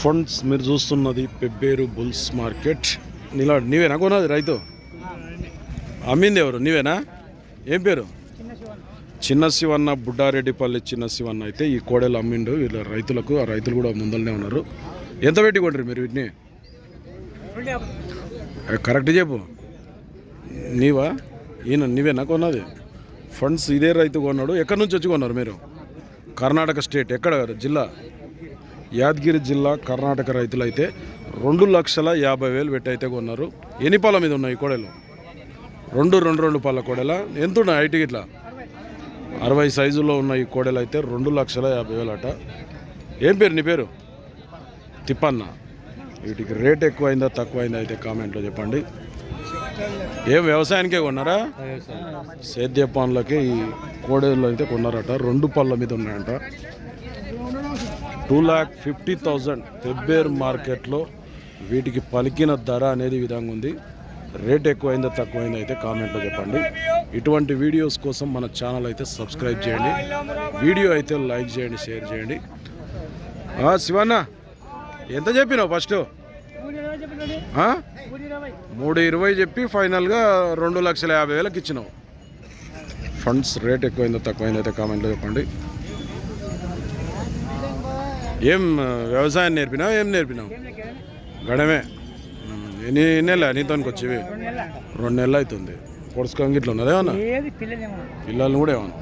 Funds మీరు చూస్తున్నది Pebbair bulls market. నీలా నీవేనా కొన్నది రైతు? అమ్మింది ఎవరు? నీవేనా? ఏం పేరు? చిన్న శివన్న బుడ్డారెడ్డిపల్లి చిన్న శివన్న అయితే ఈ కోడలు అమ్మిండు. వీళ్ళ రైతులకు ఆ రైతులు కూడా ముందరనే ఉన్నారు. ఎంత పెట్టి కొంటారు మీరు వీటిని? కరెక్ట్ చెప్పు. నీవా? ఈయన నీవేనా కొన్నది? ఫండ్స్ ఇదే రైతు కొన్నాడు. ఎక్కడి నుంచి వచ్చి కొన్నారు మీరు? కర్ణాటక స్టేట్ ఎక్కడ? జిల్లా? యాదగిరి జిల్లా కర్ణాటక రైతులు అయితే రెండు లక్షల యాభై వేలు పెట్టి అయితే కొన్నారు. ఎన్ని పాల మీద ఉన్నాయి ఈ కోడలు? రెండు రెండు రెండు పాల కోడెల? ఎంత ఉన్నాయి ఐటీ ఇట్లా అరవై సైజులో ఉన్న ఈ కోడలు అయితే రెండు లక్షల యాభై వేలు అట ఏం పేరు నీ పేరు? తిప్పన్న. వీటికి రేట్ ఎక్కువైందా తక్కువైందా అయితే కామెంట్లో చెప్పండి. ఏం వ్యవసాయానికే కొన్నారా? సేద్య పనులకి ఈ కోడేళ్ళు అయితే కొన్నారట. రెండు పళ్ళ మీద ఉన్నాయంట. Two lakh fifty thousand Pebbair మార్కెట్లో వీటికి పలికిన ధర అనేది విధంగా ఉంది. రేట్ ఎక్కువైందో తక్కువైందో అయితే కామెంట్లో చెప్పండి. ఇటువంటి వీడియోస్ కోసం మన ఛానల్ అయితే సబ్స్క్రైబ్ చేయండి. వీడియో అయితే లైక్ చేయండి షేర్ చేయండి. శివన్న ఎంత చెప్పినావు ఫస్ట్? మూడు ఇరవై. చెప్పి ఫైనల్గా రెండు లక్షల యాభై వేలకు ఇచ్చినావు. ఫండ్స్ రేట్ ఎక్కువైందో తక్కువైందో అయితే కామెంట్లో చెప్పండి. ఏం వ్యవసాయం నేర్పినావు? ఏం నేర్పినావు? గడమే. ఎన్ని నెలలు? నీతోనికి వచ్చేవి? రెండు నెలలు? అవుతుంది. పొడుచుకోంగి ఇట్లా ఉన్నదేమన్నా పిల్లల్ని కూడా ఏమన్నా?